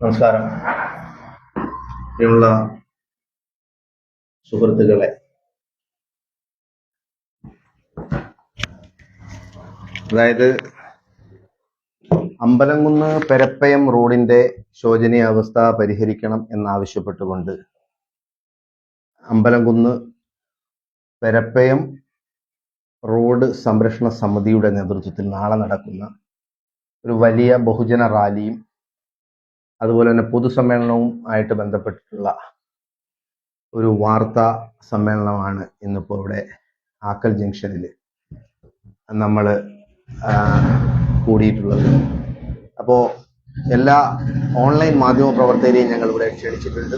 നമസ്കാരം. പ്രിയമുള്ള സുഹൃത്തുക്കളെ. അതായത് അമ്പലംകുന്ന് പെരപ്പയം റോഡിന്റെ ശോചനീയാവസ്ഥ പരിഹരിക്കണം എന്നാവശ്യപ്പെട്ടുകൊണ്ട് അമ്പലംകുന്ന് പെരപ്പയം റോഡ് സംരക്ഷണ സമിതിയുടെ നേതൃത്വത്തിൽ നാളെ നടക്കുന്ന ഒരു വലിയ ബഹുജന റാലിയും അതുപോലെ തന്നെ പൊതുസമ്മേളനവും ആയിട്ട് ബന്ധപ്പെട്ടിട്ടുള്ള ഒരു വാർത്താ സമ്മേളനമാണ് ഇന്നിപ്പോൾ ഇവിടെ ആക്കൽ ജംഗ്ഷനിൽ നമ്മൾ കൂടിയിട്ടുള്ളത്. അപ്പോൾ എല്ലാ ഓൺലൈൻ മാധ്യമ പ്രവർത്തകരെയും ഞങ്ങൾ ഇവിടെ ക്ഷണിച്ചിട്ടുണ്ട്.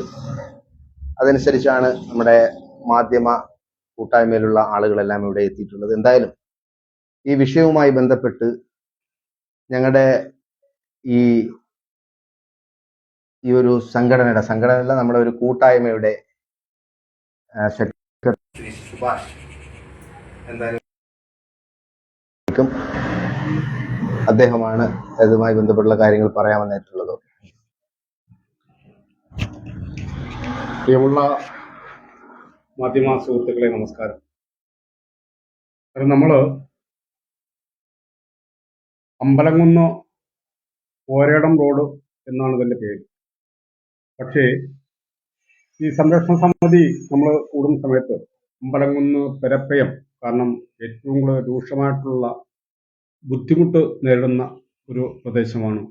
അതനുസരിച്ചാണ് നമ്മുടെ മാധ്യമ കൂട്ടായ്മയിലുള്ള ആളുകളെല്ലാം ഇവിടെ എത്തിയിട്ടുള്ളത്. എന്തായാലും ഈ വിഷയവുമായി ബന്ധപ്പെട്ട് ഞങ്ങളുടെ ഈ ഈ ഒരു സംഘടനയുടെ സംഘടനയല്ല നമ്മുടെ ഒരു കൂട്ടായ്മയുടെ എന്തായാലും അദ്ദേഹമാണ് അതുമായി ബന്ധപ്പെട്ടുള്ള കാര്യങ്ങൾ പറയാമെന്നായിട്ടുള്ളത് പ്രിയമുള്ള മാധ്യമ സുഹൃത്തുക്കളെ നമസ്കാരം. കാരണം നമ്മൾ അമ്പലംകുന്ന് ഓരേടം റോഡ് എന്നാണ് ഇതിന്റെ പേര്. പക്ഷേ ഈ സംരക്ഷണ സമിതി നമ്മൾ കൂടുന്ന സമയത്ത് അമ്പലംകുന്ന് പെരപ്പയം കാരണം ഏറ്റവും കൂടുതൽ രൂക്ഷമായിട്ടുള്ള ബുദ്ധിമുട്ട് നേരിടുന്ന ഒരു പ്രദേശമാണ്.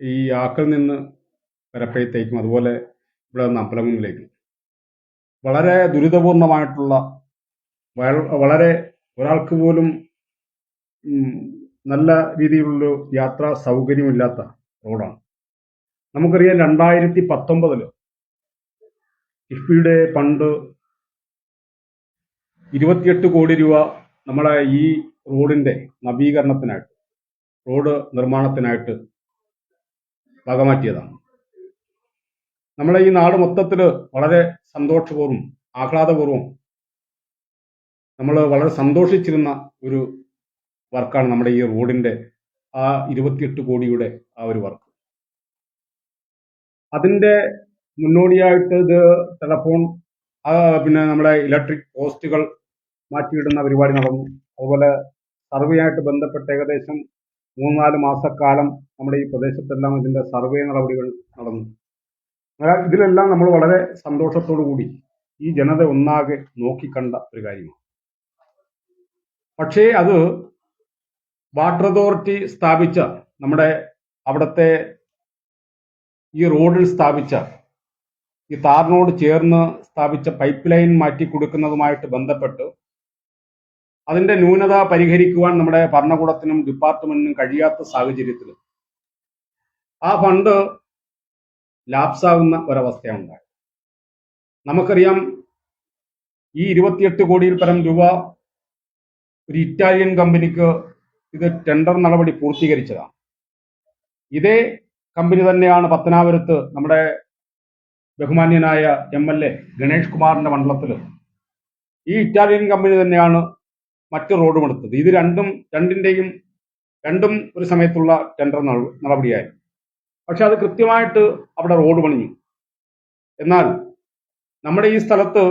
ഈ ആക്കൽ നിന്ന് പെരപ്പയത്തേക്കും അതുപോലെ ഇവിടെ നിന്ന് അമ്പലംകുന്നിലേക്കും. വളരെ ദുരിതപൂർണമായിട്ടുള്ള വളരെ ഒരാൾക്ക് പോലും നല്ല രീതിയിലുള്ള യാത്രാ സൗകര്യമില്ലാത്ത റോഡാണ്. നമുക്കറിയാം രണ്ടായിരത്തി പത്തൊമ്പതിൽ കിഫ്ബിയുടെ പണ്ട് ഇരുപത്തിയെട്ട് കോടി രൂപ നമ്മളെ ഈ റോഡിന്റെ നവീകരണത്തിനായിട്ട് റോഡ് നിർമ്മാണത്തിനായിട്ട് വകമാറ്റിയതാണ്. നമ്മളെ ഈ നാട് മൊത്തത്തിൽ വളരെ സന്തോഷപൂർവം ആഹ്ലാദപൂർവം നമ്മൾ വളരെ സന്തോഷിച്ചിരുന്ന ഒരു വർക്കാണ് നമ്മുടെ ഈ റോഡിന്റെ ആ ഇരുപത്തിയെട്ട് കോടിയുടെ ആ ഒരു വർക്ക്. അതിന്റെ മുന്നോടിയായിട്ട് ഇത് ടെലഫോൺ പിന്നെ നമ്മുടെ ഇലക്ട്രിക് പോസ്റ്റുകൾ മാറ്റിയിടുന്ന പരിപാടി നടന്നു. അതുപോലെ സർവേയായിട്ട് ബന്ധപ്പെട്ട് ഏകദേശം മൂന്നാൽ മാസക്കാലം നമ്മുടെ ഈ പ്രദേശത്തെല്ലാം ഇതിന്റെ സർവേ നടപടികൾ നടന്നു. അതാ ഇതിലെല്ലാം നമ്മൾ വളരെ സന്തോഷത്തോടു കൂടി ഈ ജനത ഒന്നാകെ നോക്കിക്കണ്ട ഒരു കാര്യമാണ്. പക്ഷേ അത് വാട്ടർ അതോറിറ്റി സ്ഥാപിച്ച നമ്മുടെ അവിടുത്തെ ഈ റോഡിൽ സ്ഥാപിച്ച ഈ താറിനോട് ചേർന്ന് സ്ഥാപിച്ച പൈപ്പ് ലൈൻ മാറ്റി കൊടുക്കുന്നതുമായിട്ട് ബന്ധപ്പെട്ട് അതിന്റെ ന്യൂനത പരിഹരിക്കുവാൻ നമ്മുടെ ഭരണകൂടത്തിനും ഡിപ്പാർട്ട്മെന്റിനും കഴിയാത്ത സാഹചര്യത്തിൽ ആ ഫണ്ട് ലാപ്സാകുന്ന ഒരവസ്ഥയാണ് ഉണ്ടായത്. നമുക്കറിയാം ഈ ഇരുപത്തിയെട്ട് കോടിയിൽ പരം രൂപ ഒരു ഇറ്റാലിയൻ കമ്പനിക്ക് ഇത് ടെൻഡർ നടപടി പൂർത്തീകരിച്ചതാണ്. ഇതേ കമ്പനി തന്നെയാണ് പത്തനാപുരത്ത് നമ്മുടെ ബഹുമാന്യനായ എം എൽ എ ഗണേഷ് കുമാറിന്റെ മണ്ഡലത്തിൽ ഈ ഇറ്റാലിയൻ കമ്പനി തന്നെയാണ് മറ്റ് റോഡും എടുത്തത്. ഇത് രണ്ടും രണ്ടിന്റെയും രണ്ടും ഒരു സമയത്തുള്ള ടെൻഡർ നട- നടപടിയായിരുന്നു. പക്ഷെ അത് കൃത്യമായിട്ട് അവിടെ റോഡ് പണിഞ്ഞു. എന്നാൽ നമ്മുടെ ഈ സ്ഥലത്ത്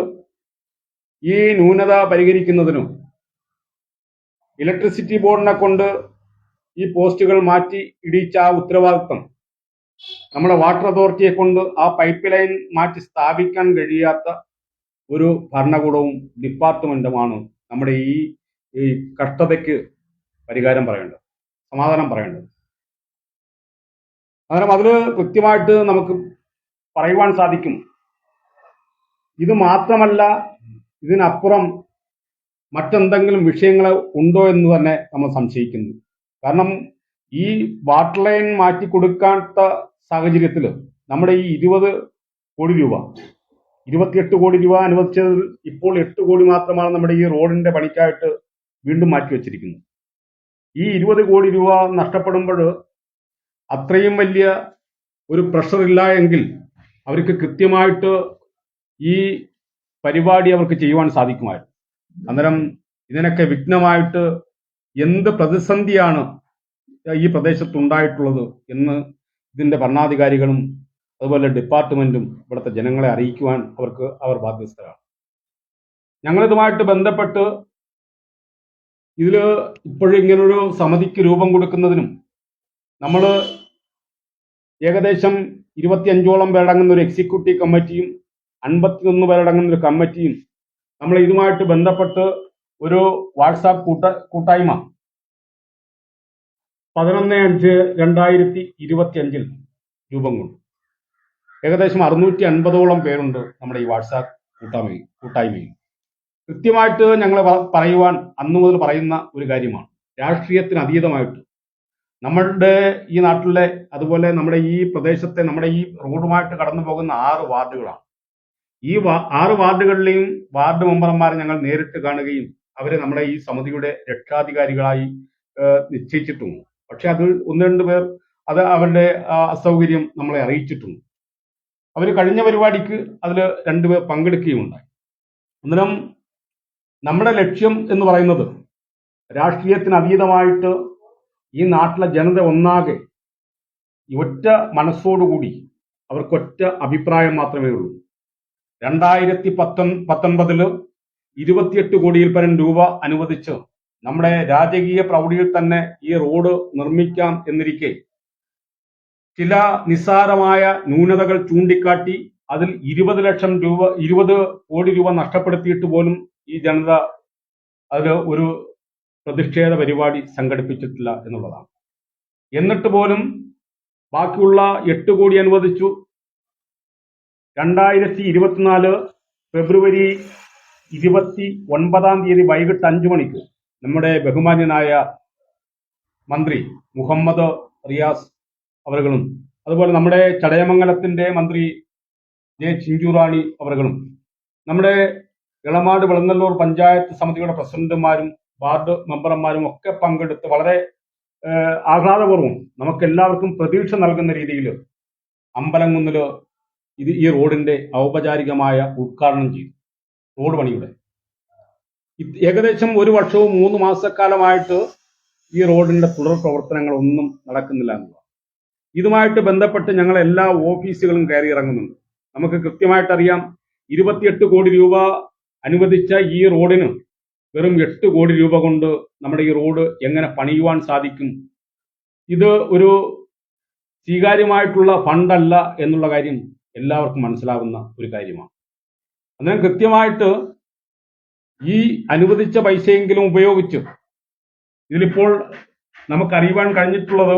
ഈ ന്യൂനത പരിഹരിക്കുന്നതിനും ഇലക്ട്രിസിറ്റി ബോർഡിനെ കൊണ്ട് ഈ പോസ്റ്റുകൾ മാറ്റി ഇടിച്ച ആ ഉത്തരവാദിത്വം നമ്മുടെ വാട്ടർ അതോറിറ്റിയെ കൊണ്ട് ആ പൈപ്പ് ലൈൻ മാറ്റി സ്ഥാപിക്കാൻ കഴിയാത്ത ഒരു ഭരണകൂടവും ഡിപ്പാർട്ട്മെന്റുമാണ് നമ്മുടെ ഈ കഷ്ടതയ്ക്ക് പരിഹാരം പറയേണ്ടത് സമാധാനം പറയേണ്ടത്. അന്നേരം അതിൽ കൃത്യമായിട്ട് നമുക്ക് പറയുവാൻ സാധിക്കും. ഇത് മാത്രമല്ല ഇതിനപ്പുറം മറ്റെന്തെങ്കിലും വിഷയങ്ങൾ ഉണ്ടോ എന്ന് തന്നെ നമ്മൾ സംശയിക്കുന്നു. കാരണം ഈ വാട്ടർ ലൈൻ മാറ്റി കൊടുക്കാത്ത സാഹചര്യത്തിൽ നമ്മുടെ ഈ ഇരുപത് കോടി രൂപ ഇരുപത്തിയെട്ട് കോടി രൂപ അനുവദിച്ചതിൽ ഇപ്പോൾ എട്ട് കോടി മാത്രമാണ് നമ്മുടെ ഈ റോഡിന്റെ പണിക്കായിട്ട് വീണ്ടും മാറ്റി വെച്ചിരിക്കുന്നത്. ഈ ഇരുപത് കോടി രൂപ നഷ്ടപ്പെടുമ്പോൾ അത്രയും വലിയ ഒരു പ്രഷർ ഇല്ല എങ്കിൽ അവർക്ക് കൃത്യമായിട്ട് ഈ പരിപാടി അവർക്ക് ചെയ്യുവാൻ സാധിക്കുമായിരുന്നു. അന്നേരം ഇതിനൊക്കെ വിഘ്നമായിട്ട് എന്ത് പ്രതിസന്ധിയാണ് ഈ പ്രദേശത്ത് ഉണ്ടായിട്ടുള്ളത് എന്ന് ഇതിന്റെ ഭരണാധികാരികളും അതുപോലെ ഡിപ്പാർട്ട്മെന്റും ഇവിടുത്തെ ജനങ്ങളെ അറിയിക്കുവാൻ അവർക്ക് അവർ ബാധ്യസ്ഥരാണ്. ഞങ്ങളിതുമായിട്ട് ബന്ധപ്പെട്ട് ഇതിൽ ഇപ്പോഴും ഇങ്ങനൊരു സമിതിക്ക് രൂപം കൊടുക്കുന്നതിനും നമ്മൾ ഏകദേശം ഇരുപത്തിയഞ്ചോളം പേരടങ്ങുന്ന ഒരു എക്സിക്യൂട്ടീവ് കമ്മിറ്റിയും അൻപത്തിയൊന്ന് പേരടങ്ങുന്ന ഒരു കമ്മിറ്റിയും നമ്മൾ ഇതുമായിട്ട് ബന്ധപ്പെട്ട് ഒരു വാട്സാപ്പ് കൂട്ട കൂട്ടായ്മ. പതിനൊന്ന് അഞ്ച് രണ്ടായിരത്തി ഇരുപത്തി അഞ്ചിൽ രൂപം കൊണ്ടു. ഏകദേശം അറുന്നൂറ്റി അൻപതോളം പേരുണ്ട് നമ്മുടെ ഈ വാട്സാപ്പ് കൂട്ടായ്മയിൽ കൂട്ടായ്മയിൽ. കൃത്യമായിട്ട് ഞങ്ങൾ പറയുവാൻ അന്നു മുതൽ പറയുന്ന ഒരു കാര്യമാണ്. രാഷ്ട്രീയത്തിന് അതീതമായിട്ട് നമ്മളുടെ ഈ നാട്ടിലെ അതുപോലെ നമ്മുടെ ഈ പ്രദേശത്തെ നമ്മുടെ ഈ റോഡുമായിട്ട് കടന്നു പോകുന്ന ആറ് വാർഡുകളാണ്. ഈ ആറ് വാർഡുകളിലെയും വാർഡ് മെമ്പർമാരെ ഞങ്ങൾ നേരിട്ട് കാണുകയും അവരെ നമ്മുടെ ഈ സമിതിയുടെ രക്ഷാധികാരികളായി നിശ്ചയിച്ചിട്ടുണ്ട്. പക്ഷെ അത് ഒന്ന് രണ്ട് പേർ അത് അവരുടെ അസൗകര്യം നമ്മളെ അറിയിച്ചിട്ടുണ്ട്. അവർ കഴിഞ്ഞ പരിപാടിക്ക് അതിൽ രണ്ടുപേർ പങ്കെടുക്കുകയുണ്ടായി. അന്നേരം നമ്മുടെ ലക്ഷ്യം എന്ന് പറയുന്നത് രാഷ്ട്രീയത്തിന് അതീതമായിട്ട് ഈ നാട്ടിലെ ജനത ഒന്നാകെ ഒറ്റ മനസ്സോടുകൂടി അവർക്കൊറ്റ അഭിപ്രായം മാത്രമേ ഉള്ളൂ. രണ്ടായിരത്തി പത്തൊൻ പത്തൊൻപതിൽ ഇരുപത്തിയെട്ട് കോടിയിൽ പരം രൂപ അനുവദിച്ച് നമ്മുടെ രാജകീയ പ്രൗഢിയിൽ തന്നെ ഈ റോഡ് നിർമ്മിക്കാം എന്നിരിക്കെ ചില നിസ്സാരമായ ന്യൂനതകൾ ചൂണ്ടിക്കാട്ടി അതിൽ ഇരുപത് ലക്ഷം രൂപ ഇരുപത് കോടി രൂപ നഷ്ടപ്പെടുത്തിയിട്ട് പോലും ഈ ജനത അതിൽ ഒരു പ്രതിഷേധ പരിപാടി സംഘടിപ്പിച്ചിട്ടില്ല എന്നുള്ളതാണ്. എന്നിട്ട് പോലും ബാക്കിയുള്ള എട്ട് കോടി അനുവദിച്ചു. രണ്ടായിരത്തി ഇരുപത്തിനാല് ഫെബ്രുവരി ഇരുപത്തി ഒൻപതാം തീയതി വൈകിട്ട് അഞ്ചു മണിക്ക് നമ്മുടെ ബഹുമാന്യനായ മന്ത്രി മുഹമ്മദ് റിയാസ് അവരുകളും അതുപോലെ നമ്മുടെ ചടയമംഗലത്തിന്റെ മന്ത്രി ജെ ചിഞ്ചുറാണി അവരുകളും നമ്മുടെ ഇളമാട് വിളങ്ങല്ലൂർ പഞ്ചായത്ത് സമിതിയുടെ പ്രസിഡന്റുമാരും വാർഡ് മെമ്പർമാരും ഒക്കെ പങ്കെടുത്ത് വളരെ ആഹ്ലാദപൂർവം നമുക്ക് എല്ലാവർക്കും പ്രതീക്ഷ നൽകുന്ന രീതിയിൽ അമ്പലംകുന്നിൽ ഇത് ഈ റോഡിന്റെ ഔപചാരികമായ ഉദ്ഘാടനം ചെയ്തു. റോഡ് പണിയുടെ. ഏകദേശം ഒരു വർഷവും മൂന്ന് മാസക്കാലമായിട്ട് ഈ റോഡിന്റെ തുടർ പ്രവർത്തനങ്ങൾ ഒന്നും നടക്കുന്നില്ല എന്നുള്ളതാണ്. ഇതുമായിട്ട് ബന്ധപ്പെട്ട് ഞങ്ങൾ എല്ലാ ഓഫീസുകളും കയറി ഇറങ്ങുന്നുണ്ട്. നമുക്ക് കൃത്യമായിട്ടറിയാം ഇരുപത്തിയെട്ട് കോടി രൂപ അനുവദിച്ച ഈ റോഡിന് വെറും എട്ട് കോടി രൂപ കൊണ്ട് നമ്മുടെ ഈ റോഡ് എങ്ങനെ പണിയുവാൻ സാധിക്കും? ഇത് ഒരു സ്വീകാര്യമായിട്ടുള്ള ഫണ്ടല്ല എന്നുള്ള കാര്യം എല്ലാവർക്കും മനസ്സിലാകുന്ന ഒരു കാര്യമാണ്. അന്നേരം കൃത്യമായിട്ട് ഈ അനുവദിച്ച പൈസയെങ്കിലും ഉപയോഗിച്ച് ഇതിലിപ്പോൾ നമുക്കറിയുവാൻ കഴിഞ്ഞിട്ടുള്ളത്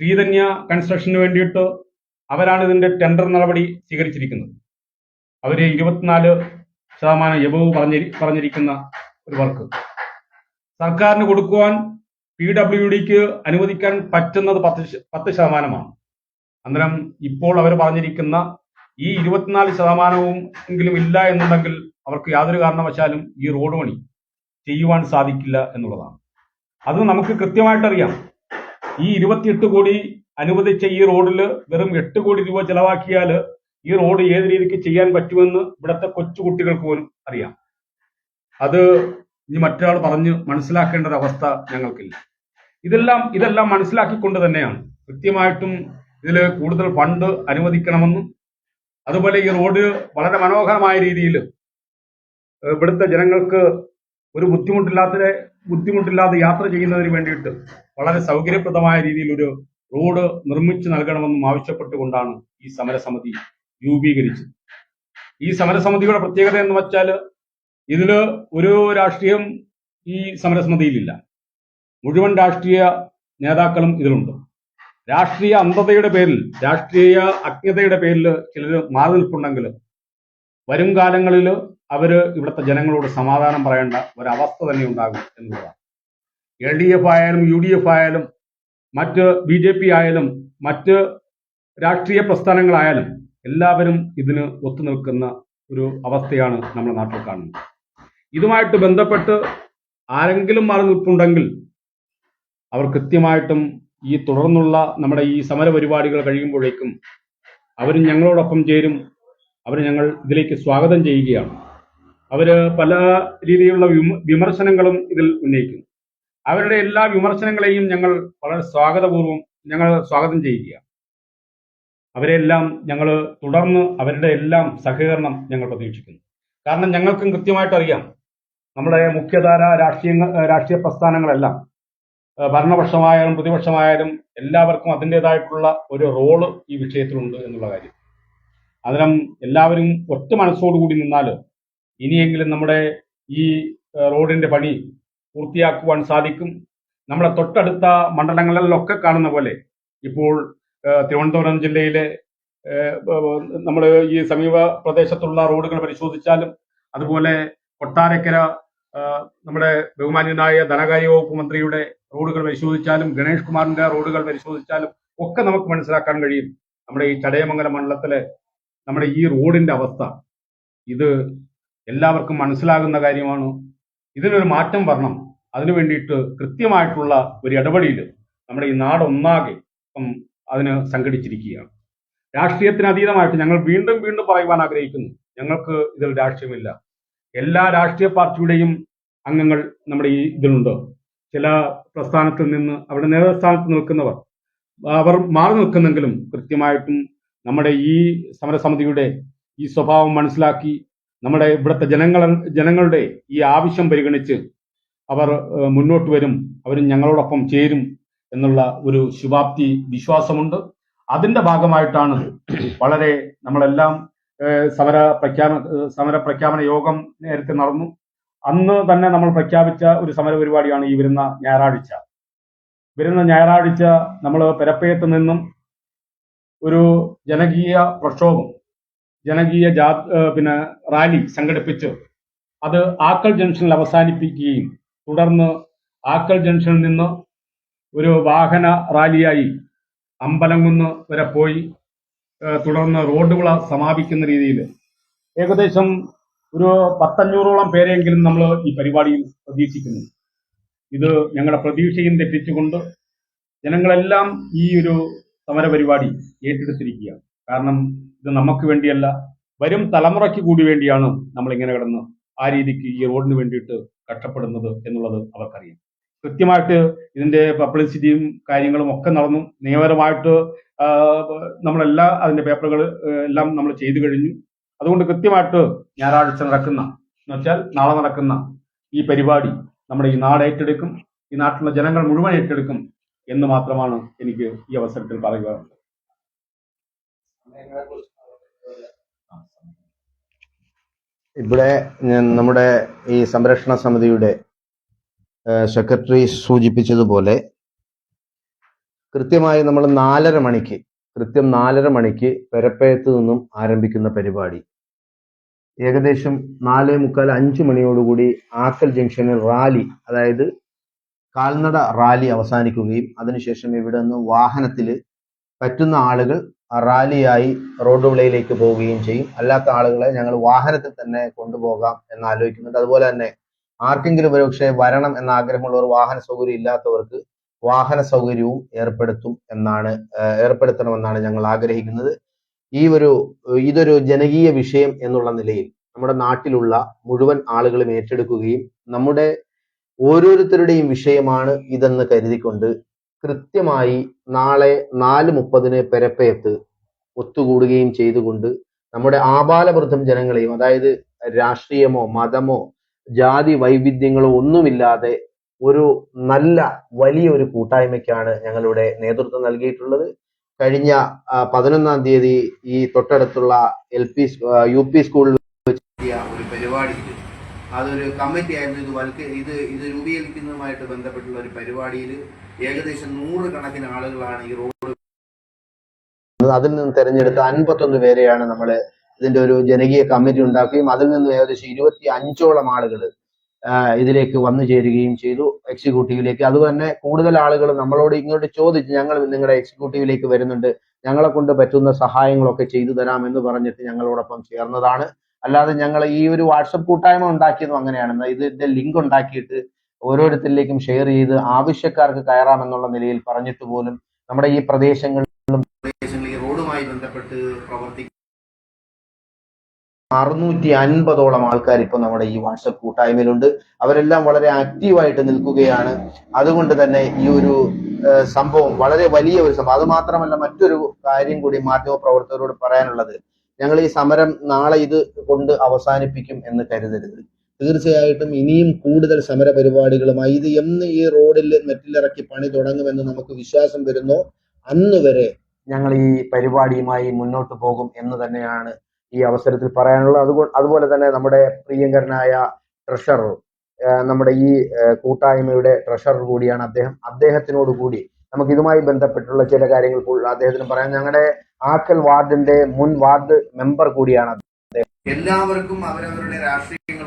ശ്രീധന്യ കൺസ്ട്രക്ഷന് വേണ്ടിയിട്ട് അവരാണ് ഇതിന്റെ ടെൻഡർ നടപടി സ്വീകരിച്ചിരിക്കുന്നത്. അവർ ഇരുപത്തിനാല് ശതമാനം എബവ് പറഞ്ഞി പറഞ്ഞിരിക്കുന്ന ഒരു വർക്ക്. സർക്കാരിന് കൊടുക്കുവാൻ പി ഡബ്ല്യു ഡിക്ക് അനുവദിക്കാൻ പറ്റുന്നത് പത്ത് പത്ത് ശതമാനമാണ്. അന്നേരം ഇപ്പോൾ അവർ പറഞ്ഞിരിക്കുന്ന ഈ ഇരുപത്തിനാല് ശതമാനവും എങ്കിലും ഇല്ല എന്നുണ്ടെങ്കിൽ അവർക്ക് യാതൊരു കാരണവശാലും ഈ റോഡ് പണി ചെയ്യുവാൻ സാധിക്കില്ല എന്നുള്ളതാണ്. അത് നമുക്ക് കൃത്യമായിട്ടറിയാം. ഈ ഇരുപത്തിയെട്ട് കോടി അനുവദിച്ച ഈ റോഡിൽ വെറും എട്ട് കോടി രൂപ ചെലവാക്കിയാൽ ഈ റോഡ് ഏത് രീതിക്ക് ചെയ്യാൻ പറ്റുമെന്ന് ഇവിടുത്തെ കൊച്ചുകുട്ടികൾക്ക് പോലും അറിയാം. അത് ഇനി മറ്റൊരാൾ പറഞ്ഞ് മനസ്സിലാക്കേണ്ട ഒരു അവസ്ഥ ഞങ്ങൾക്കില്ല. ഇതെല്ലാം ഇതെല്ലാം മനസ്സിലാക്കിക്കൊണ്ട് തന്നെയാണ്. കൃത്യമായിട്ടും ഇതിൽ കൂടുതൽ ഫണ്ട് അനുവദിക്കണമെന്നും അതുപോലെ ഈ റോഡ് വളരെ മനോഹരമായ രീതിയിൽ ഇവിടുത്തെ ജനങ്ങൾക്ക് ഒരു ബുദ്ധിമുട്ടില്ലാത്ത ബുദ്ധിമുട്ടില്ലാതെ യാത്ര ചെയ്യുന്നതിന് വേണ്ടിയിട്ട് വളരെ സൗകര്യപ്രദമായ രീതിയിൽ ഒരു റോഡ് നിർമ്മിച്ചു നൽകണമെന്നും ആവശ്യപ്പെട്ടുകൊണ്ടാണ് ഈ സമരസമിതി രൂപീകരിച്ചത് ഈ സമരസമിതിയുടെ പ്രത്യേകത എന്ന് വെച്ചാൽ ഇതിൽ ഒരു രാഷ്ട്രീയം ഈ സമരസമിതിയിലില്ല. മുഴുവൻ രാഷ്ട്രീയ നേതാക്കളും ഇതിലുണ്ട്. രാഷ്ട്രീയ അന്ധതയുടെ പേരിൽ രാഷ്ട്രീയ അജ്ഞതയുടെ പേരിൽ ചിലർ മാറി നിൽപ്പുണ്ടെങ്കിൽ വരും കാലങ്ങളിൽ അവർ ഇവിടുത്തെ ജനങ്ങളോട് സമാധാനം പറയേണ്ട ഒരവസ്ഥ തന്നെ ഉണ്ടാകും എന്നുള്ളതാണ്. എൽ ഡി എഫ് ആയാലും യു ഡി എഫ് ആയാലും മറ്റ് ബി ജെ പി ആയാലും മറ്റ് രാഷ്ട്രീയ പ്രസ്ഥാനങ്ങളായാലും എല്ലാവരും ഇതിന് ഒത്തുനിൽക്കുന്ന ഒരു അവസ്ഥയാണ് നമ്മുടെ നാട്ടിൽ കാണുന്നത്. ഇതുമായിട്ട് ബന്ധപ്പെട്ട് ആരെങ്കിലും മാറി നിൽപ്പുണ്ടെങ്കിൽ അവർ കൃത്യമായിട്ടും ഈ തുടർന്നുള്ള നമ്മുടെ ഈ സമര പരിപാടികൾ കഴിയുമ്പോഴേക്കും അവർ ഞങ്ങളോടൊപ്പം ചേരും. അവർ ഞങ്ങൾ ഇതിലേക്ക് സ്വാഗതം ചെയ്യുകയാണ്. അവർ പല രീതിയിലുള്ള വിമർശനങ്ങളും ഇതിൽ ഉന്നയിക്കുന്നു. അവരുടെ എല്ലാ വിമർശനങ്ങളെയും ഞങ്ങൾ വളരെ സ്വാഗതപൂർവം ഞങ്ങൾ സ്വാഗതം ചെയ്യുക അവരെല്ലാം ഞങ്ങൾ തുടർന്ന് അവരുടെ എല്ലാം സഹകരണം ഞങ്ങൾ പ്രതീക്ഷിക്കുന്നു. കാരണം ഞങ്ങൾക്കും കൃത്യമായിട്ട് അറിയാം നമ്മുടെ മുഖ്യധാര രാഷ്ട്രീയ രാഷ്ട്രീയ പ്രസ്ഥാനങ്ങളെല്ലാം ഭരണപക്ഷമായാലും പ്രതിപക്ഷമായാലും എല്ലാവർക്കും അതിന്റെതായിട്ടുള്ള ഒരു റോൾ ഈ വിഷയത്തിലുണ്ട് എന്നുള്ള കാര്യം. അതിനും എല്ലാവരും ഒറ്റ മനസ്സോടുകൂടി നിന്നാൽ ഇനിയെങ്കിലും നമ്മുടെ ഈ റോഡിന്റെ പണി പൂർത്തിയാക്കുവാൻ സാധിക്കും. നമ്മുടെ തൊട്ടടുത്ത മണ്ഡലങ്ങളിലൊക്കെ കാണുന്ന പോലെ ഇപ്പോൾ തിരുവനന്തപുരം ജില്ലയിലെ നമ്മൾ ഈ സമീപ പ്രദേശത്തുള്ള റോഡുകൾ പരിശോധിച്ചാലും അതുപോലെ കൊട്ടാരക്കര നമ്മുടെ ബഹുമാന്യനായ ധനകാര്യ വകുപ്പ് മന്ത്രിയുടെ റോഡുകൾ പരിശോധിച്ചാലും ഗണേഷ് കുമാറിന്റെ റോഡുകൾ പരിശോധിച്ചാലും ഒക്കെ നമുക്ക് മനസ്സിലാക്കാൻ കഴിയും. നമ്മുടെ ഈ ചടയമംഗലം മണ്ഡലത്തിലെ നമ്മുടെ ഈ റോഡിന്റെ അവസ്ഥ. ഇത് എല്ലാവർക്കും മനസ്സിലാകുന്ന കാര്യമാണ്. ഇതിനൊരു മാറ്റം വരണം. അതിനു വേണ്ടിയിട്ട് കൃത്യമായിട്ടുള്ള ഒരു ഇടപെടൽ നമ്മുടെ ഈ നാടൊന്നാകെ ഇപ്പം അതിന് സംഘടിച്ചിരിക്കുകയാണ്. രാഷ്ട്രീയത്തിന് അതീതമായിട്ട് ഞങ്ങൾ വീണ്ടും വീണ്ടും പറയുവാൻ ആഗ്രഹിക്കുന്നു. ഞങ്ങൾക്ക് ഇതിൽ രാഷ്ട്രീയമില്ല. എല്ലാ രാഷ്ട്രീയ പാർട്ടിയുടെയും അംഗങ്ങൾ നമ്മുടെ ഈ ഇതിലുണ്ട്. ചില പ്രസ്ഥാനത്തിൽ നിന്ന് അവിടെ നേതൃസ്ഥാനത്ത് നിൽക്കുന്നവർ അവർ മാറി നിൽക്കുന്നെങ്കിലും കൃത്യമായിട്ടും നമ്മുടെ ഈ സമരസമിതിയുടെ ഈ സ്വഭാവം മനസ്സിലാക്കി നമ്മുടെ ഇവിടുത്തെ ജനങ്ങൾ ജനങ്ങളുടെ ഈ ആവശ്യം പരിഗണിച്ച് അവർ മുന്നോട്ട് വരും. അവരും ഞങ്ങളോടൊപ്പം ചേരും. എന്നുള്ള ഒരു ശുഭാപ്തി വിശ്വാസമുണ്ട്. അതിന്റെ ഭാഗമായിട്ടാണ് വളരെ നമ്മളെല്ലാം സമര പ്രഖ്യാപന സമര പ്രഖ്യാപന യോഗം നേരത്തെ നടന്നു. അന്ന് തന്നെ നമ്മൾ പ്രഖ്യാപിച്ച ഒരു സമര പരിപാടിയാണ് ഈ വരുന്ന ഞായറാഴ്ച. വരുന്ന ഞായറാഴ്ച നമ്മൾ പെരപ്പയത്ത് നിന്നും ഒരു ജനകീയ പ്രക്ഷോഭം ജനകീയ ജാ പിന്നെ റാലി സംഘടിപ്പിച്ച് അത് ആക്കൽ ജംഗ്ഷനിൽ അവസാനിപ്പിക്കുകയും തുടർന്ന് ആക്കൽ ജംഗ്ഷനിൽ നിന്ന് ഒരു വാഹന റാലിയായി അമ്പലംകുന്ന് വരെ പോയി തുടർന്ന് റോഡുകൾ സമാപിക്കുന്ന രീതിയിൽ. ഏകദേശം ഒരു പത്തഞ്ഞൂറോളം പേരെങ്കിലും നമ്മൾ ഈ പരിപാടിയിൽ പ്രതീക്ഷിക്കുന്നു. ഇത് ഞങ്ങളുടെ പ്രതീക്ഷയും തെറ്റിച്ചുകൊണ്ട് ജനങ്ങളെല്ലാം ഈ ഒരു സമര പരിപാടി ഏറ്റെടുത്തിരിക്കുകയാണ്. കാരണം ഇത് നമുക്ക് വേണ്ടിയല്ല വരും തലമുറയ്ക്ക് കൂടി വേണ്ടിയാണ് നമ്മൾ ഇങ്ങനെ കിടന്ന് ആ രീതിക്ക് ഈ റോഡിന് വേണ്ടിയിട്ട് കഷ്ടപ്പെടുന്നത് എന്നുള്ളത് അവർക്കറിയാം. കൃത്യമായിട്ട് ഇതിന്റെ പബ്ലിസിറ്റിയും കാര്യങ്ങളും ഒക്കെ നടന്നു. നിയമപരമായിട്ട് നമ്മളെല്ലാം അതിന്റെ പേപ്പറുകൾ എല്ലാം നമ്മൾ ചെയ്തു കഴിഞ്ഞു. അതുകൊണ്ട് കൃത്യമായിട്ട് ഞായറാഴ്ച നടക്കുന്ന എന്ന് വെച്ചാൽ നാളെ നടക്കുന്ന ഈ പരിപാടി നമ്മുടെ ഈ നാട് ഏറ്റെടുക്കും ഈ നാട്ടിലുള്ള ജനങ്ങൾ മുഴുവൻ ഏറ്റെടുക്കും എന്ന് മാത്രമാണ് എനിക്ക് ഈ അവസരത്തിൽ പറയുക ഇവിടെ നമ്മുടെ ഈ സംരക്ഷണ സമിതിയുടെ സെക്രട്ടറി സൂചിപ്പിച്ചതുപോലെ കൃത്യമായി നമ്മൾ നാലര മണിക്ക് കൃത്യം നാലര മണിക്ക് പെരപ്പയത്ത് നിന്നും ആരംഭിക്കുന്ന പരിപാടി. ഏകദേശം നാലേ മുക്കാൽ അഞ്ച് മണിയോടുകൂടി ആക്കൽ ജംഗ്ഷനിൽ റാലി അതായത് കാൽനട റാലി അവസാനിക്കുകയും അതിനുശേഷം ഇവിടെ നിന്ന് വാഹനത്തിൽ പറ്റുന്ന ആളുകൾ റാലിയായി റോഡ് വിളയിലേക്ക് പോവുകയും ചെയ്യും. അല്ലാത്ത ആളുകളെ ഞങ്ങൾ വാഹനത്തിൽ തന്നെ കൊണ്ടുപോകാം എന്ന് ആലോചിക്കുന്നുണ്ട് അതുപോലെ തന്നെ ആർക്കെങ്കിലും ഒരുപക്ഷെ വരണം എന്ന ആഗ്രഹമുള്ളവർ വാഹന സൗകര്യം ഇല്ലാത്തവർക്ക് വാഹന സൗകര്യവും ഏർപ്പെടുത്തും എന്നാണ് ഏർപ്പെടുത്തണമെന്നാണ് ഞങ്ങൾ ആഗ്രഹിക്കുന്നത്. ഈ ഒരു ഇതൊരു ജനകീയ വിഷയം എന്നുള്ള നിലയിൽ നമ്മുടെ നാട്ടിലുള്ള മുഴുവൻ ആളുകളും ഏറ്റെടുക്കുകയും നമ്മുടെ ഓരോരുത്തരുടെയും വിഷയമാണ് ഇതെന്ന് കരുതിക്കൊണ്ട് കൃത്യമായി നാളെ നാല് മുപ്പതിന് പെരപ്പയത്ത് ഒത്തുകൂടുകയും ചെയ്തുകൊണ്ട് നമ്മുടെ ആബാലവൃദ്ധം ജനങ്ങളെയും അതായത് രാഷ്ട്രീയമോ മതമോ ജാതി വൈവിധ്യങ്ങളോ ഒന്നുമില്ലാതെ ഒരു നല്ല വലിയ ഒരു കൂട്ടായ്മയ്ക്കാണ് ഞങ്ങളുടെ നേതൃത്വം നൽകിയിട്ടുള്ളത്. കഴിഞ്ഞ പതിനൊന്നാം തീയതി ഈ തൊട്ടടുത്തുള്ള എൽ പി യു പി സ്കൂളിൽ വെച്ചിയ ഒരു പരിപാടി അതൊരു കമ്മിറ്റി ആയിരുന്നു. ഇത് വൽക്ക ഇത് ഇത് രൂപീകരിക്കുന്നതുമായിട്ട് ബന്ധപ്പെട്ടുള്ള ഒരു പരിപാടിയിൽ ഏകദേശം നൂറ് കണക്കിന് ആളുകളാണ് ഈ റോഡ് അതിൽ നിന്ന് തെരഞ്ഞെടുത്ത അൻപത്തൊന്ന് പേരെയാണ് നമ്മൾ ഇതിന്റെ ഒരു ജനകീയ കമ്മിറ്റി ഉണ്ടാക്കുകയും അതിൽ നിന്ന് ഏകദേശം ഇരുപത്തി അഞ്ചോളം ആളുകൾ ഇതിലേക്ക് വന്നു ചേരുകയും ചെയ്തു എക്സിക്യൂട്ടീവിലേക്ക്. അതുതന്നെ കൂടുതൽ ആളുകൾ നമ്മളോട് ഇങ്ങോട്ട് ചോദിച്ച് ഞങ്ങൾ നിങ്ങളുടെ എക്സിക്യൂട്ടീവിലേക്ക് വരുന്നുണ്ട്. ഞങ്ങളെ കൊണ്ട് പറ്റുന്ന സഹായങ്ങളൊക്കെ ചെയ്തു തരാം എന്ന് പറഞ്ഞിട്ട് ഞങ്ങളോടൊപ്പം ചേർന്നതാണ്. അല്ലാതെ ഞങ്ങൾ ഈ ഒരു വാട്സപ്പ് കൂട്ടായ്മ ഉണ്ടാക്കിയതും അങ്ങനെയാണ്. ഇതിന്റെ ലിങ്ക് ഉണ്ടാക്കിയിട്ട് ഓരോരുത്തരിലേക്കും ഷെയർ ചെയ്ത് ആവശ്യക്കാർക്ക് കയറാമെന്നുള്ള നിലയിൽ പറഞ്ഞിട്ട് പോലും നമ്മുടെ ഈ പ്രദേശങ്ങളിലും പ്രദേശങ്ങളിൽ റോഡുമായി ബന്ധപ്പെട്ട് പ്രവർത്തിക്കുന്ന അറുന്നൂറ്റി അൻപതോളം ആൾക്കാർ ഇപ്പോൾ നമ്മുടെ ഈ വാട്സപ്പ് കൂട്ടായ്മയിലുണ്ട്. അവരെല്ലാം വളരെ ആക്റ്റീവായിട്ട് നിൽക്കുകയാണ്. അതുകൊണ്ട് തന്നെ ഈ ഒരു സംഭവം വളരെ വലിയ ഒരു സംഭവം. അത് മാത്രമല്ല മറ്റൊരു കാര്യം കൂടി മാധ്യമ പ്രവർത്തകരോട് പറയാനുള്ളത്. ഞങ്ങൾ ഈ സമരം നാളെ ഇത് കൊണ്ട് അവസാനിപ്പിക്കും എന്ന് കരുതരുത്. തീർച്ചയായിട്ടും ഇനിയും കൂടുതൽ സമര പരിപാടികളുമായി ഇത് എന്ന് ഈ റോഡിൽ മെറ്റിലിറക്കി പണി തുടങ്ങുമെന്ന് നമുക്ക് വിശ്വാസം വരുന്നു. അന്ന് വരെ ഞങ്ങൾ ഈ പരിപാടിയുമായി മുന്നോട്ട് പോകും എന്ന് തന്നെയാണ് ഈ അവസരത്തിൽ പറയാനുള്ളത്. അതുകൊണ്ട് അതുപോലെ തന്നെ നമ്മുടെ പ്രിയങ്കരനായ ട്രഷറർ നമ്മുടെ ഈ കൂട്ടായ്മയുടെ ട്രഷറർ കൂടിയാണ് അദ്ദേഹം. അദ്ദേഹത്തിനോട് കൂടി നമുക്ക് ഇതുമായി ബന്ധപ്പെട്ടുള്ള ചില കാര്യങ്ങൾ അദ്ദേഹത്തിന് പറയാം. ഞങ്ങളുടെ ആക്കൽ വാർഡിന്റെ മുൻ വാർഡ് മെമ്പർ കൂടിയാണ് അദ്ദേഹം. എല്ലാവർക്കും അവരവരുടെ രാഷ്ട്രീയങ്ങൾ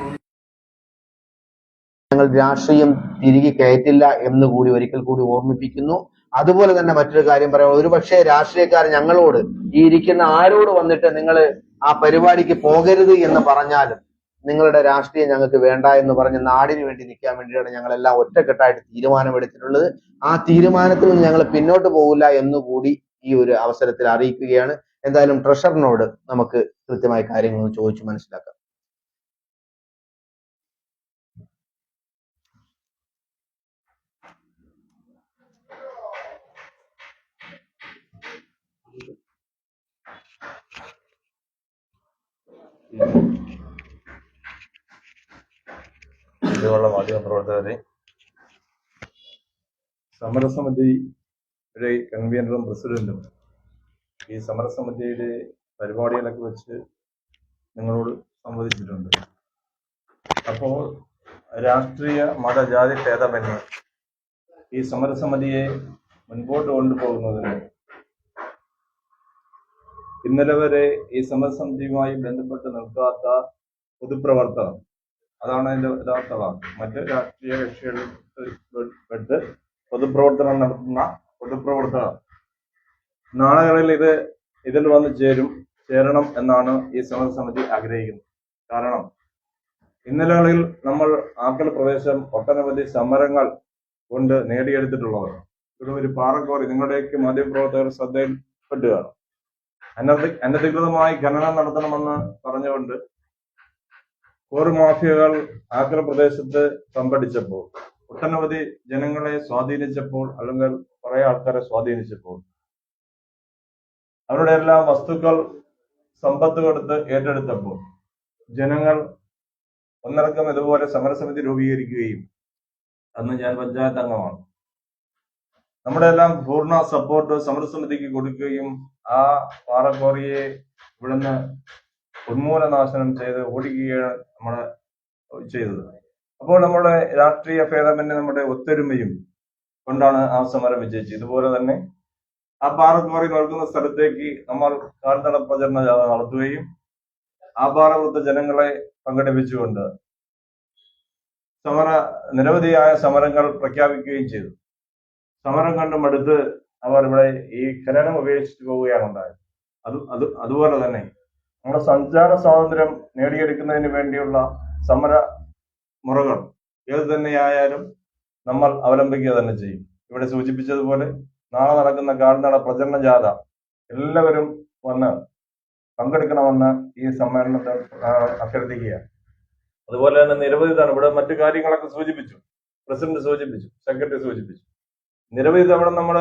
ഞങ്ങൾ രാഷ്ട്രീയം തിരികെ കയറ്റില്ല എന്ന് കൂടി ഒരിക്കൽ കൂടി ഓർമ്മിപ്പിക്കുന്നു. അതുപോലെ തന്നെ മറ്റൊരു കാര്യം പറയാം. ഒരുപക്ഷെ രാഷ്ട്രീയക്കാർ ഞങ്ങളോട് ഈ ഇരിക്കുന്ന ആരോട് വന്നിട്ട് നിങ്ങൾ ആ പരിപാടിക്ക് പോകരുത് എന്ന് പറഞ്ഞാലും നിങ്ങളുടെ രാഷ്ട്രീയം ഞങ്ങൾക്ക് വേണ്ട എന്ന് പറഞ്ഞ് നാടിന് വേണ്ടി നിൽക്കാൻ വേണ്ടിയാണ് ഞങ്ങളെല്ലാം ഒറ്റക്കെട്ടായിട്ട് തീരുമാനമെടുത്തിട്ടുള്ളത്. ആ തീരുമാനത്തിൽ നിന്ന് ഞങ്ങൾ പിന്നോട്ട് പോകില്ല എന്നുകൂടി ഈ ഒരു അവസരത്തിൽ അറിയിക്കുകയാണ്. എന്തായാലും ട്രഷറിനോട് നമുക്ക് കൃത്യമായ കാര്യങ്ങൾ ചോദിച്ചു മനസ്സിലാക്കാം. ഇതുള്ള മാധ്യമപ്രവർത്തകരെ സമരസമിതിയുടെ കൺവീനറും പ്രസിഡന്റും ഈ സമരസമിതിയുടെ പരിപാടികളൊക്കെ വെച്ച് നിങ്ങളോട് സംവദിച്ചിട്ടുണ്ട്. അപ്പോൾ രാഷ്ട്രീയ മത ജാതി ഭേദമന്യേ ഈ സമരസമിതിയെ മുൻപോട്ട് കൊണ്ടുപോകുന്നതിന് ഇന്നലെ വരെ ഈ സമരസമിതിയുമായി ബന്ധപ്പെട്ട് നിൽക്കാത്ത പൊതുപ്രവർത്തകർ അതാണ് അതിന്റെ യഥാർത്ഥ വാക്ക്. മറ്റ് രാഷ്ട്രീയ കക്ഷികളിൽ പെട്ട് പൊതുപ്രവർത്തനം നടത്തുന്ന പൊതുപ്രവർത്തകർ നാളുകളിൽ ഇത് ഇതിൽ വന്ന് ചേരും ചേരണം എന്നാണ് ഈ സമരസമിതി ആഗ്രഹിക്കുന്നത്. കാരണം ഇന്നലകളിൽ നമ്മൾ ആക്കൽ പ്രദേശം ഒട്ടനവധി സമരങ്ങൾ കൊണ്ട് നേടിയെടുത്തിട്ടുള്ളവർ ഇവിടെ ഒരു പാറക്കോറി നിങ്ങളുടെയൊക്കെ മാധ്യമപ്രവർത്തകർ ശ്രദ്ധയിൽപ്പെട്ടുകയാണ് അനധികൃതമായി ഖനനം നടത്തണമെന്ന് പറഞ്ഞുകൊണ്ട് കോറി മാഫിയകൾ ആക്ര പ്രദേശത്ത് സംഭടിച്ചപ്പോൾ ഒട്ടനവധി ജനങ്ങളെ സ്വാധീനിച്ചപ്പോൾ അല്ലെങ്കിൽ കുറെ ആൾക്കാരെ സ്വാധീനിച്ചപ്പോൾ അവരുടെ എല്ലാ വസ്തുക്കൾ സമ്പത്ത് കൊടുത്ത് ഏറ്റെടുത്തപ്പോൾ ജനങ്ങൾ ഒന്നടക്കം ഇതുപോലെ സമരസമിതി രൂപീകരിക്കുകയും അന്ന് ഞാൻ പഞ്ചായത്ത് അംഗമാണ്. നമ്മുടെ എല്ലാം പൂർണ സപ്പോർട്ട് സമരസമിതിക്ക് കൊടുക്കുകയും ആ പാറക്കോറിയെ ഇവിടുന്ന് ഉന്മൂലനാശനം ചെയ്ത് ഓടിക്കുകയാണ് നമ്മൾ ചെയ്തത്. അപ്പോൾ നമ്മുടെ രാഷ്ട്രീയ ഭേദമന്യേ നമ്മുടെ ഒത്തൊരുമയും കൊണ്ടാണ് ആ സമരം വിജയിച്ചത്. ഇതുപോലെ തന്നെ ആ പാറക്കോറി നൽകുന്ന സ്ഥലത്തേക്ക് നമ്മൾ കാൽനട പ്രചരണ ജാഥ നടത്തുകയും ആ പാറവൃത്ത ജനങ്ങളെ പങ്കെടുപ്പിച്ചുകൊണ്ട് സമര നിരവധിയായ സമരങ്ങൾ പ്രഖ്യാപിക്കുകയും ചെയ്തു. സമരം കണ്ടും അടുത്ത് അവർ ഇവിടെ ഈ ഖനനം ഉപേക്ഷിച്ചു പോവുകയാണ് ഉണ്ടായത്. അത് അത് അതുപോലെ തന്നെ നമ്മുടെ സഞ്ചാര സ്വാതന്ത്ര്യം നേടിയെടുക്കുന്നതിന് വേണ്ടിയുള്ള സമര മുറകൾ ഏത് തന്നെയായാലും നമ്മൾ അവലംബിക്കുക തന്നെ ചെയ്യും. ഇവിടെ സൂചിപ്പിച്ചതുപോലെ നാളെ നടക്കുന്ന കാൽനട പ്രചരണ ജാഥ എല്ലാവരും വന്ന് പങ്കെടുക്കണമെന്ന് ഈ സമ്മേളനത്തിൽ ആ, അഭ്യർത്ഥിക്കുകയാണ്. അതുപോലെ തന്നെ നിരവധി തവണ ഇവിടെ മറ്റു കാര്യങ്ങളൊക്കെ സൂചിപ്പിച്ചു. പ്രസിഡന്റ് സൂചിപ്പിച്ചു സെക്രട്ടറി സൂചിപ്പിച്ചു. നിരവധി തവണ നമ്മൾ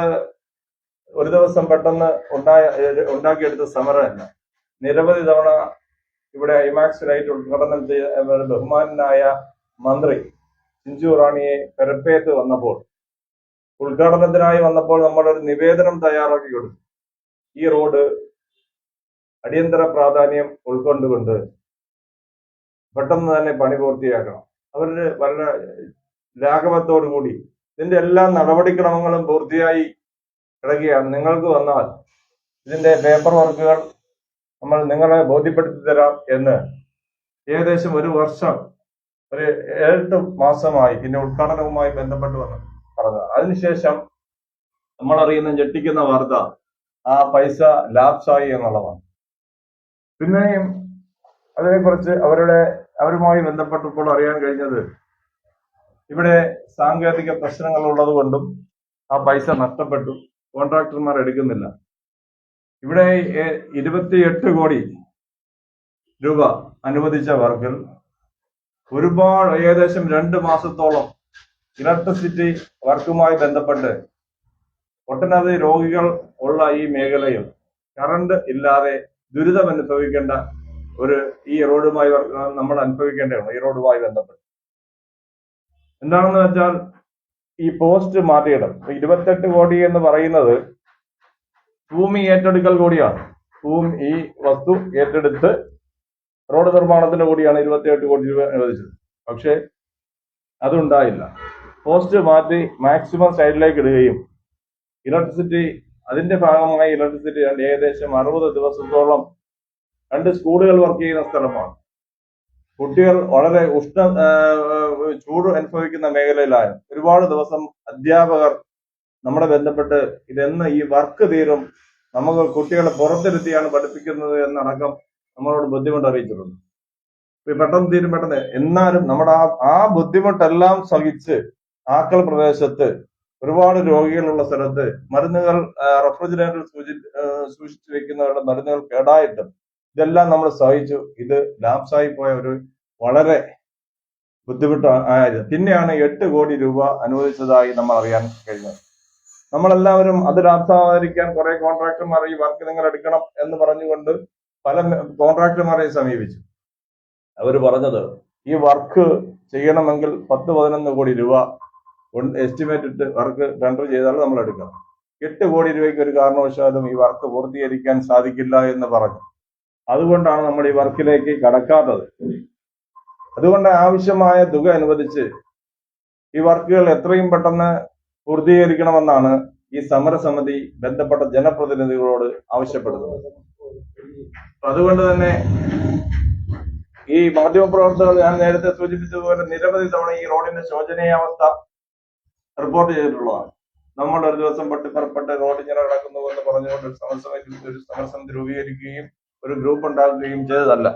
ഒരു ദിവസം പെട്ടെന്ന് ഉണ്ടായ ഉണ്ടാക്കിയെടുത്ത സമരമല്ല നിരവധി തവണ ഇവിടെ ഐമാക്സ് ലൈറ്റ് ഉദ്ഘാടനം ചെയ്ത ബഹുമാനായ മന്ത്രി ചിഞ്ചു റാണിയെ പെരപ്പേത്ത് വന്നപ്പോൾ ഉദ്ഘാടനത്തിനായി വന്നപ്പോൾ നമ്മൾ ഒരു നിവേദനം തയ്യാറാക്കി കൊടുത്തു. ഈ റോഡ് അടിയന്തര പ്രാധാന്യം ഉൾക്കൊണ്ടുകൊണ്ട് പെട്ടെന്ന് തന്നെ പണി പൂർത്തിയാക്കണം. അവരുടെ വളരെ ലാഘവത്തോടു കൂടി ഇതിന്റെ എല്ലാ നടപടിക്രമങ്ങളും പൂർത്തിയായി കിടക്കുകയാണ്. നിങ്ങൾക്ക് വന്നാൽ ഇതിന്റെ പേപ്പർ വർക്കുകൾ നമ്മൾ നിങ്ങളെ ബോധ്യപ്പെടുത്തി തരാം എന്ന്. ഏകദേശം ഒരു വർഷം ഒരു ഏഴെട്ട് മാസമായി ഇതിന്റെ ഉദ്ഘാടനവുമായി ബന്ധപ്പെട്ട് വന്ന് പറഞ്ഞത്. അതിനുശേഷം നമ്മൾ അറിയുന്ന ഞെട്ടിക്കുന്ന വാർത്ത ആ പൈസ ലാപ്സായി എന്നുള്ളതാണ്. പിന്നെയും അതിനെക്കുറിച്ച് അവരുടെ അവരുമായി ബന്ധപ്പെട്ടപ്പോൾ അറിയാൻ കഴിഞ്ഞത് ഇവിടെ സാങ്കേതിക പ്രശ്നങ്ങൾ ഉള്ളത് കൊണ്ടും ആ പൈസ നഷ്ടപ്പെട്ടു. കോൺട്രാക്ടർമാർ എടുക്കുന്നില്ല. ഇവിടെ ഇരുപത്തിയെട്ട് കോടി രൂപ അനുവദിച്ച വർക്കിൽ ഒരുപാട് ഏകദേശം രണ്ട് മാസത്തോളം ഇലക്ട്രിസിറ്റി വർക്കുമായി ബന്ധപ്പെട്ട് ഒട്ടനവധി രോഗികൾ ഉള്ള ഈ മേഖലയിൽ കറണ്ട് ഇല്ലാതെ ദുരിതം അനുഭവിക്കേണ്ട ഒരു ഈ റോഡുമായി നമ്മൾ അനുഭവിക്കേണ്ടതാണ് ഈ റോഡുമായി ബന്ധപ്പെട്ട്. എന്താണെന്ന് വെച്ചാൽ ഈ പോസ്റ്റ് മാറ്റിയിടും. ഇരുപത്തെട്ട് കോടി എന്ന് പറയുന്നത് ഭൂമി ഏറ്റെടുക്കൽ കൂടിയാണ്. ഭൂമി ഈ വസ്തു ഏറ്റെടുത്ത് റോഡ് നിർമ്മാണത്തിന് കൂടിയാണ് ഇരുപത്തിയെട്ട് കോടി രൂപ അനുവദിച്ചത്. പക്ഷേ അതുണ്ടായില്ല. പോസ്റ്റ് മാറ്റി മാക്സിമം സൈഡിലേക്ക് ഇടുകയും ഇലക്ട്രിസിറ്റി അതിന്റെ ഭാഗമായി ഇലക്ട്രിസിറ്റി ഏകദേശം അറുപത് ദിവസത്തോളം രണ്ട് സ്കൂളുകൾ വർക്ക് ചെയ്യുന്ന സ്ഥലമാണ്. കുട്ടികൾ വളരെ ഉഷ്ണ ചൂട് അനുഭവിക്കുന്ന മേഖലയിലായ ഒരുപാട് ദിവസം അധ്യാപകർ നമ്മളെ ബന്ധപ്പെട്ട് ഇതെന്ന് ഈ വർക്ക് തീരും നമുക്ക് കുട്ടികളെ പുറത്തിരുത്തിയാണ് പഠിപ്പിക്കുന്നത് എന്നടക്കം നമ്മളോട് ബുദ്ധിമുട്ട് അറിയിച്ചിട്ടുണ്ട്. പെട്ടെന്ന് തീരും പെട്ടെന്ന്. എന്നാലും നമ്മുടെ ആ ആ ബുദ്ധിമുട്ടെല്ലാം സഹിച്ച് ആക്കൽ പ്രദേശത്ത് ഒരുപാട് രോഗികളുള്ള സ്ഥലത്ത് മരുന്നുകൾ റെഫ്രിജറേറ്ററിൽ സൂചി സൂക്ഷിച്ചു വെക്കുന്നവരുടെ മരുന്നുകൾ കേടായിട്ടും ഇതെല്ലാം നമ്മൾ സഹിച്ചു. ഇത് ലാപ്സായി പോയ ഒരു വളരെ ബുദ്ധിമുട്ട് ആയത് പിന്നെയാണ് എട്ട് കോടി രൂപ അനുവദിച്ചതായി നമ്മൾ അറിയാൻ കഴിഞ്ഞത്. നമ്മളെല്ലാവരും അത് ലാഭസാകരിക്കാൻ കുറെ കോൺട്രാക്ടർമാർ ഈ വർക്ക് നിങ്ങൾ എടുക്കണം എന്ന് പറഞ്ഞുകൊണ്ട് പല കോൺട്രാക്ടർമാരെ സമീപിച്ചു. അവർ പറഞ്ഞത് ഈ വർക്ക് ചെയ്യണമെങ്കിൽ പത്ത് പതിനൊന്ന് കോടി രൂപ എസ്റ്റിമേറ്റ് ഇട്ട് വർക്ക് ടെൻഡർ ചെയ്താൽ നമ്മൾ എടുക്കണം. എട്ട് കോടി രൂപയ്ക്ക് ഒരു കാരണവശാലും ഈ വർക്ക് പൂർത്തീകരിക്കാൻ സാധിക്കില്ല എന്ന് പറഞ്ഞു. അതുകൊണ്ടാണ് നമ്മൾ ഈ വർക്കിലേക്ക് കടക്കാത്തത്. അതുകൊണ്ട് ആവശ്യമായ തുക അനുവദിച്ച് ഈ വർക്കുകൾ എത്രയും പെട്ടെന്ന് പൂർത്തീകരിക്കണമെന്നാണ് ഈ സമരസമിതി ബന്ധപ്പെട്ട ജനപ്രതിനിധികളോട് ആവശ്യപ്പെടുന്നത്. അതുകൊണ്ട് തന്നെ ഈ മാധ്യമപ്രവർത്തകർ ഞാൻ നേരത്തെ സൂചിപ്പിച്ചതുപോലെ നിരവധി തവണ ഈ റോഡിന്റെ ശോചനീയാവസ്ഥ റിപ്പോർട്ട് ചെയ്തിട്ടുള്ളതാണ്. നമ്മൾ ഒരു ദിവസം പൊട്ടിപ്പുറപ്പെട്ട് റോഡ് ഇങ്ങനെ കിടക്കുന്നു എന്ന് പറഞ്ഞുകൊണ്ട് ഒരു സമരസമിതി ഒരു സമരസമിതി രൂപീകരിക്കുകയും ഒരു ഗ്രൂപ്പ് ഉണ്ടാക്കുകയും ചെയ്തതല്ല.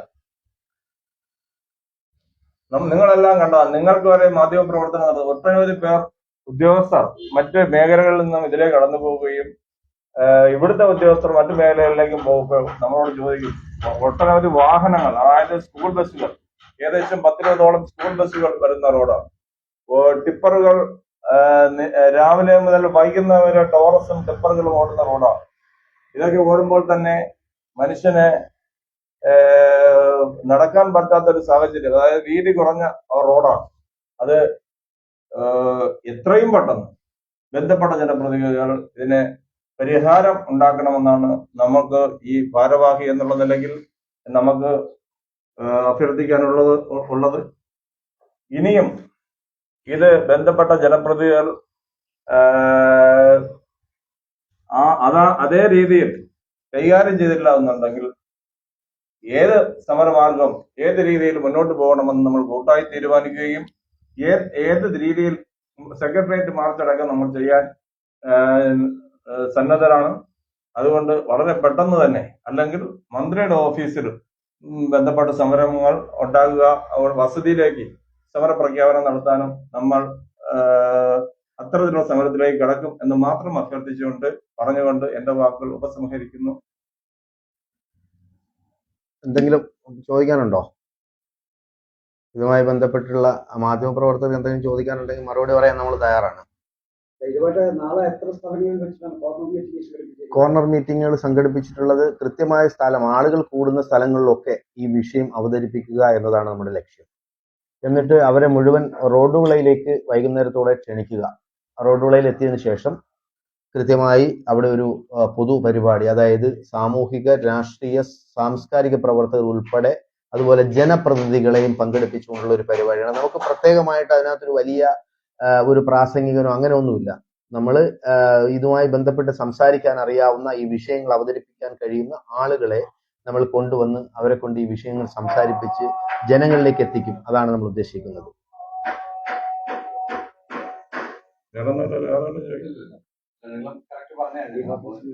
നിങ്ങളെല്ലാം കണ്ടതാണ് നിങ്ങൾക്ക് വരെ മാധ്യമപ്രവർത്തനം നടത്തുന്നത് ഒട്ടനവധി പേർ ഉദ്യോഗസ്ഥർ മറ്റ് മേഖലകളിൽ നിന്നും ഇതിലേക്ക് കടന്നു പോവുകയും ഇവിടുത്തെ ഉദ്യോഗസ്ഥർ മറ്റു മേഖലകളിലേക്കും പോകുമ്പോൾ നമ്മളോട് ചോദിക്കും. ഒട്ടനവധി വാഹനങ്ങൾ അതായത് സ്കൂൾ ബസ്സുകൾ ഏകദേശം പത്തിരുപതോളം സ്കൂൾ ബസ്സുകൾ വരുന്ന റോഡാണ് ടിപ്പറുകൾ രാവിലെ മുതൽ വൈകുന്നേരം വരെ ടോറസും ടിപ്പറുകളും ഓടുന്ന റോഡാണ് ഇതൊക്കെ ഓടുമ്പോൾ തന്നെ മനുഷ്യനെ നടക്കാൻ പറ്റാത്ത ഒരു സാഹചര്യം അതായത് വീതി കുറഞ്ഞ റോഡാണ്. അത് എത്രയും പെട്ടെന്ന് ബന്ധപ്പെട്ട ജനപ്രതിനിധികൾ ഇതിനെ പരിഹാരം ഉണ്ടാക്കണമെന്നാണ് നമുക്ക് ഈ ഭാരവാഹി എന്നുള്ള നിലയിൽ നമുക്ക് അഭ്യർത്ഥിക്കാനുള്ളത് ഉള്ളത്. ഇനിയും ഇത് ബന്ധപ്പെട്ട ജനപ്രതിനിധികൾ ആ അതാ അതേ രീതിയിൽ കൈകാര്യം ചെയ്തില്ല എന്നുണ്ടെങ്കിൽ ഏത് സമരമാർഗം ഏത് രീതിയിൽ മുന്നോട്ട് പോകണമെന്ന് നമ്മൾ കൂട്ടായി തീരുമാനിക്കുകയും ഏത് രീതിയിൽ സെക്രട്ടേറിയറ്റ് മാർച്ച് അടക്കം നമ്മൾ ചെയ്യാൻ സന്നദ്ധരാണ്. അതുകൊണ്ട് വളരെ പെട്ടെന്ന് തന്നെ അല്ലെങ്കിൽ മന്ത്രിയുടെ ഓഫീസിൽ ബന്ധപ്പെട്ട സമരങ്ങൾ ഉണ്ടാകുക വസതിയിലേക്ക് സമരപ്രഖ്യാപനം നടത്താനും നമ്മൾ അത്തരത്തിലുള്ള സമരത്തിലേക്ക് കടക്കും എന്ന് മാത്രം അഭ്യർത്ഥിച്ചുകൊണ്ട് പറഞ്ഞുകൊണ്ട് എന്റെ വാക്കുകൾ ഉപസംഹരിക്കുന്നു. എന്തെങ്കിലും ചോദിക്കാനുണ്ടോ? ഇതുമായി ബന്ധപ്പെട്ടുള്ള മാധ്യമപ്രവർത്തകർ എന്തെങ്കിലും ചോദിക്കാനുണ്ടെങ്കിൽ മറുപടി പറയാൻ നമ്മൾ തയ്യാറാണ്. ഇതുമായിട്ട് നാളെ എത്ര സ്ഥലങ്ങളിൽ വെച്ചിട്ടാണ് കോർണർ മീറ്റിങ്ങുകൾ സംഘടിപ്പിച്ചിട്ടുള്ളത് കൃത്യമായ സ്ഥലം ആളുകൾ കൂടുന്ന സ്ഥലങ്ങളിലൊക്കെ ഈ വിഷയം അവതരിപ്പിക്കുക എന്നതാണ് നമ്മുടെ ലക്ഷ്യം. എന്നിട്ട് അവരെ മുഴുവൻ റോഡുകളിലേക്ക് വൈകുന്നേരത്തോടെ ക്ഷണിക്കുക. റോഡുകളയിൽ എത്തിയതിനു ശേഷം കൃത്യമായി അവിടെ ഒരു പൊതു പരിപാടി അതായത് സാമൂഹിക രാഷ്ട്രീയ സാംസ്കാരിക പ്രവർത്തകർ ഉൾപ്പെടെ അതുപോലെ ജനപ്രതിനിധികളെയും പങ്കെടുപ്പിച്ചുകൊണ്ടുള്ള ഒരു പരിപാടിയാണ്. നമുക്ക് പ്രത്യേകമായിട്ട് അതിനകത്തൊരു വലിയ ഒരു പ്രാസംഗികനോ അങ്ങനെ ഒന്നുമില്ല. നമ്മൾ ഇതുമായി ബന്ധപ്പെട്ട് സംസാരിക്കാൻ അറിയാവുന്ന ഈ വിഷയങ്ങൾ അവതരിപ്പിക്കാൻ കഴിയുന്ന ആളുകളെ നമ്മൾ കൊണ്ടുവന്ന് അവരെ കൊണ്ട് ഈ വിഷയങ്ങൾ സംസാരിപ്പിച്ച് ജനങ്ങളിലേക്ക് എത്തിക്കും. അതാണ് നമ്മൾ ഉദ്ദേശിക്കുന്നത്. വേറെ ഒന്നും ഇല്ല, വേറെ ചോദിക്കുന്നില്ല. ഈ ഓഫീസിൽ